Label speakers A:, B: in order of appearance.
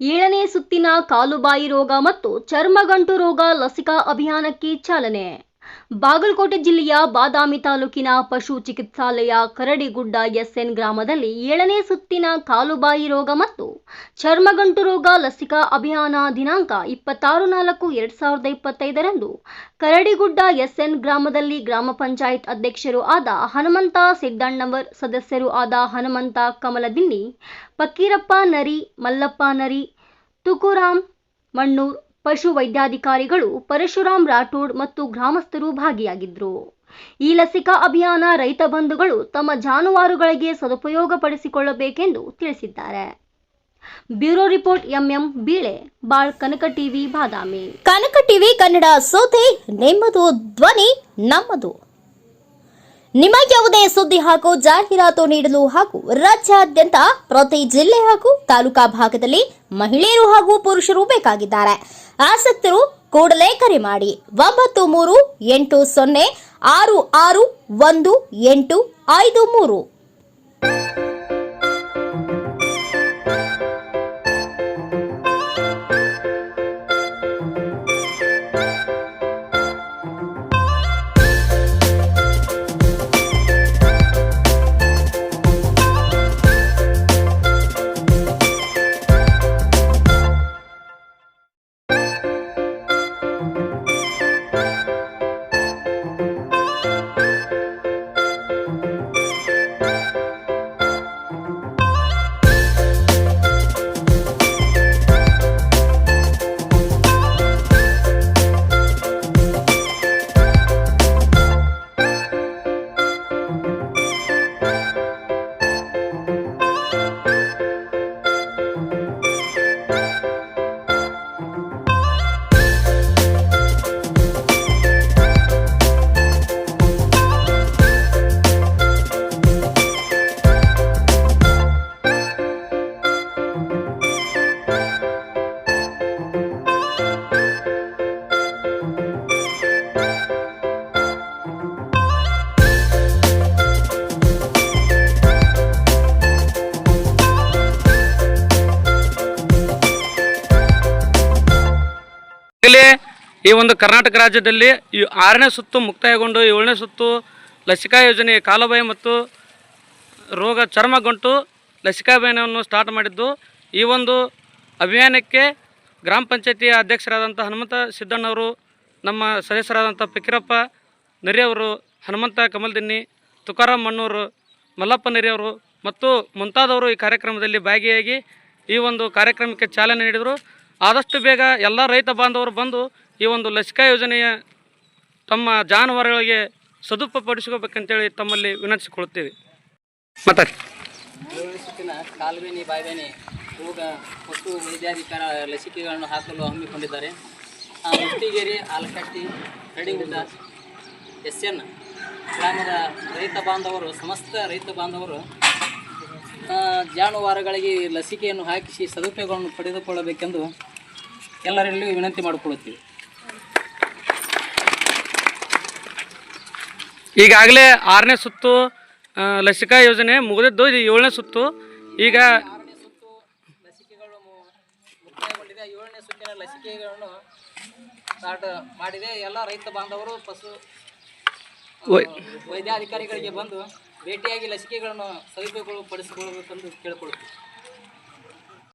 A: ಏಳನೇ ಸುತ್ತಿನ ಕಾಲುಬಾಯಿ ರೋಗ ಮತ್ತು ಚರ್ಮಗಂಟು ರೋಗ ಲಸಿಕಾ ಅಭಿಯಾನಕ್ಕೆ ಚಾಲನೆ. ಬಾಗಲಕೋಟೆ ಜಿಲ್ಲೆಯ ಬಾದಾಮಿ ತಾಲೂಕಿನ ಪಶು ಚಿಕಿತ್ಸಾಲಯ ಕರಡಿಗುಡ್ಡ ಎಸ್ಎನ್ ಗ್ರಾಮದಲ್ಲಿ ಏಳನೇ ಸುತ್ತಿನ ಕಾಲುಬಾಯಿ ರೋಗ ಮತ್ತು ಚರ್ಮಗಂಟು ರೋಗ ಲಸಿಕಾ ಅಭಿಯಾನ ದಿನಾಂಕ ಇಪ್ಪತ್ತಾರು ನಾಲ್ಕು ಎರಡ್ ಸಾವಿರದ ಇಪ್ಪತ್ತೈದರಂದು ಕರಡಿಗುಡ್ಡ ಎಸ್ಎನ್ ಗ್ರಾಮದಲ್ಲಿ ಗ್ರಾಮ ಪಂಚಾಯತ್ ಅಧ್ಯಕ್ಷರು ಆದ ಹನುಮಂತ ಸಿದ್ದಣ್ಣವರ್, ಸದಸ್ಯರು ಆದ ಹನುಮಂತ ಕಮಲದಿನ್ನಿ ಫಕ್ಕೀರಪ್ಪ ನರಿ, ಮಲ್ಲಪ್ಪ ನರಿ, ತುಕುರಾಮ್ ಮಣ್ಣೂರ್ ಪಶು ವೈದ್ಯಾಧಿಕಾರಿಗಳು ಪರಶುರಾಮ್ ರಾಠೋಡ್ ಮತ್ತು ಗ್ರಾಮಸ್ಥರು ಭಾಗಿಯಾಗಿದ್ದರು ಈ ಲಸಿಕಾ ಅಭಿಯಾನ ರೈತ ಬಂಧುಗಳು ತಮ್ಮ ಜಾನುವಾರುಗಳಿಗೆ ಸದುಪಯೋಗಪಡಿಸಿಕೊಳ್ಳಬೇಕೆಂದು ತಿಳಿಸಿದ್ದಾರೆ. ಬ್ಯೂರೋ ರಿಪೋರ್ಟ್ ಎಂಎಂ ಬೀಳೆ ಬಾಳ್ ಕನಕ ಟಿವಿ, ಬಾದಾಮಿ.
B: ಕನಕ ಟಿವಿ ಕನ್ನಡ ಸೋತೆ, ನೆಮ್ಮದು ಧ್ವನಿ ನಮ್ಮದು. ನಿಮ್ಮ ಯಾವುದೇ ಸುದ್ದಿ ಹಾಗೂ ಜಾಹೀರಾತು ನೀಡಲು ಹಾಗೂ ರಾಜ್ಯಾದ್ಯಂತ ಪ್ರತಿ ಜಿಲ್ಲೆ ಹಾಗೂ ತಾಲೂಕಾ ಭಾಗದಲ್ಲಿ ಮಹಿಳೆಯರು ಹಾಗೂ ಪುರುಷರು ಬೇಕಾಗಿದ್ದಾರೆ. ಆಸಕ್ತರು ಕೂಡಲೇ ಕರೆ ಮಾಡಿ. ಒಂಬತ್ತು ಮೂರು ಎಂಟು ಸೊನ್ನೆ ಆರು ಆರು ಒಂದು ಎಂಟು ಐದು ಮೂರು.
C: ಈ ಒಂದು ಕರ್ನಾಟಕ ರಾಜ್ಯದಲ್ಲಿ ಈ ಆರನೇ ಸುತ್ತು ಮುಕ್ತಾಯಗೊಂಡು ಏಳನೇ ಸುತ್ತು ಲಸಿಕಾ ಯೋಜನೆ ಕಾಲುಬಾಯಿ ಮತ್ತು ರೋಗ ಚರ್ಮ ಗಂಟು ಲಸಿಕಾ ಅಭಿಯಾನವನ್ನು ಸ್ಟಾರ್ಟ್ ಮಾಡಿದ್ದು. ಈ ಒಂದು ಅಭಿಯಾನಕ್ಕೆ ಗ್ರಾಮ ಪಂಚಾಯತಿಯ ಅಧ್ಯಕ್ಷರಾದಂಥ ಹನುಮಂತ ಸಿದ್ದಣ್ಣವರು ನಮ್ಮ ಸದಸ್ಯರಾದಂಥ ಫಕೀರಪ್ಪ ನರಿಯವರು ಹನುಮಂತ ಕಮಲ್ದಿನ್ನಿ, ತುಕಾರಾಮ್ ಮಣ್ಣೂರು, ಮಲ್ಲಪ್ಪ ನರಿಯವರು ಮತ್ತು ಮುಂತಾದವರು ಈ ಕಾರ್ಯಕ್ರಮದಲ್ಲಿ ಭಾಗಿಯಾಗಿ ಈ ಒಂದು ಕಾರ್ಯಕ್ರಮಕ್ಕೆ ಚಾಲನೆ ನೀಡಿದರು. ಆದಷ್ಟು ಬೇಗ ಎಲ್ಲ ರೈತ ಬಾಂಧವರು ಬಂದು ಈ ಒಂದು ಲಸಿಕಾ ಯೋಜನೆಯ ತಮ್ಮ ಜಾನುವಾರುಗಳಿಗೆ ಸದುಪಡಿಸ್ಕೋಬೇಕಂತೇಳಿ ತಮ್ಮಲ್ಲಿ ವಿನಂತಿಸಿಕೊಳ್ಳುತ್ತೇವೆ. ಮಾತಾಡಿ.
D: ಕಾಲ್ವೇನಿ ಬಾಯ್ವೇನಿ ಕಾಲುಬೇನಿ ಬಾಯಿಬೇನಿ ರೋಗ ಪಶು ವೈದ್ಯಾಧಿಕಾರ ಲಸಿಕೆಗಳನ್ನು ಹಾಕಲು ಹಮ್ಮಿಕೊಂಡಿದ್ದಾರೆ. ಆ ಮುಸ್ತಿಗೇರಿ ಆಲಕಟ್ಟಿ ಕಡಿಗುಡ್ಡ ಎಸ್ ಎನ್ ಗ್ರಾಮದ ರೈತ ಬಾಂಧವರು ಸಮಸ್ತ ರೈತ ಬಾಂಧವರು ಜಾನುವಾರುಗಳಿಗೆ ಲಸಿಕೆಯನ್ನು ಹಾಕಿಸಿ ಸದುಪಯೋಗವನ್ನು ಪಡೆದುಕೊಳ್ಳಬೇಕೆಂದು ಎಲ್ಲರಲ್ಲಿಯೂ ವಿನಂತಿ ಮಾಡಿಕೊಳ್ಳುತ್ತೀವಿ.
C: ಈಗಾಗಲೇ ಆರನೇ ಸುತ್ತು ಲಸಿಕಾ ಯೋಜನೆ ಮುಗಿದಿದ್ದು ಇದು ಏಳನೇ ಸುತ್ತು. ಈಗ
D: ಮುಕ್ತಾಯಗೊಂಡಿದೆ. ಏಳನೇ ಸುತ್ತಿನ ಲಸಿಕೆಗಳನ್ನು ಸ್ಟಾರ್ಟ್ ಮಾಡಿದೆ. ಎಲ್ಲ ರೈತ ಬಾಂಧವರು ಪಶು
C: ವೈ-
D: ವೈದ್ಯಾಧಿಕಾರಿಗಳಿಗೆ ಬಂದು ಭೇಟಿಯಾಗಿ ಲಸಿಕೆಗಳನ್ನು ಸದುಪಯೋಗ ಪಡಿಸಿಕೊಳ್ಳಬೇಕೆಂದು ಕೇಳಿಕೊಳ್ಳುತ್ತೀವಿ.